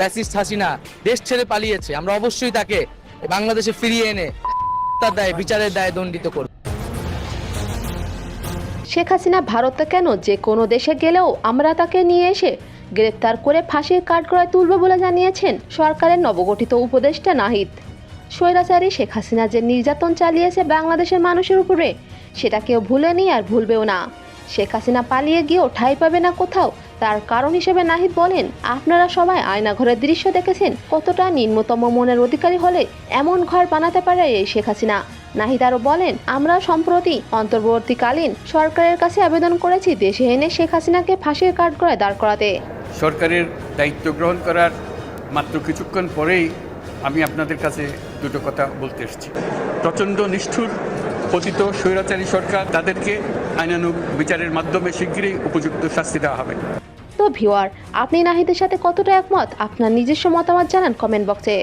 Fascist Hasina দেশ ছেড়ে পালিয়েছে। আমরা অবশ্যই তাকে বাংলাদেশে ফিরিয়ে এনে তার দায়, বিচারের দায়ে দণ্ডিত করব। শেখ হাসিনা ভারতে কেন যে কোনো দেশে গেলেও আমরা তাকে নিয়ে এসে গ্রেপ্তার করে ফাঁসির কাঠগড়ায় তুলব বলে জানিয়েছেন সরকারের নবগঠিত উপদেষ্টা নাহিদ। স্বৈরাচারী শেখ হাসিনা যে নির্যাতন চালিয়েছে বাংলাদেশের মানুষের উপরে, সেটা কেউ ভুলেনি আর ভুলবেও না। শেখ হাসিনা পালিয়ে গিয়েও ঠাঁই পাবে না কোথাও তার কারণ হিসেবে নাহিদ বলেন, আপনারা সবাই আয়নাঘরের দৃশ্য দেখেছেন। কতটা নিম্নতম মনের অধিকারী হলে এমন ঘর বানাতে পারে এই শেখ হাসিনা। নাহিদ আরও বলেন, আমরা সম্প্রতি অন্তর্বর্তীকালীন সরকারের কাছে আবেদন করেছি দেশে এনে শেখ হাসিনাকে ফাঁসির কাঠগড়ায় দাঁড় করাতে। সরকারের দায়িত্ব গ্রহণ করার মাত্র কিছুক্ষণ পরেই আমি আপনাদের কাছে দুটো কথা বলতে এসেছি। প্রচণ্ড নিষ্ঠুর, পতিত স্বৈরাচারী সরকার তাদেরকে আইনানুগ বিচারের মাধ্যমে শীঘ্রই উপযুক্ত শাস্তি দেওয়া হবে। তো ভিওয়ার আপনি নাহিদের সাথে কতটা একমত? আপনার নিজস্ব মতামত জানান কমেন্ট বক্সে।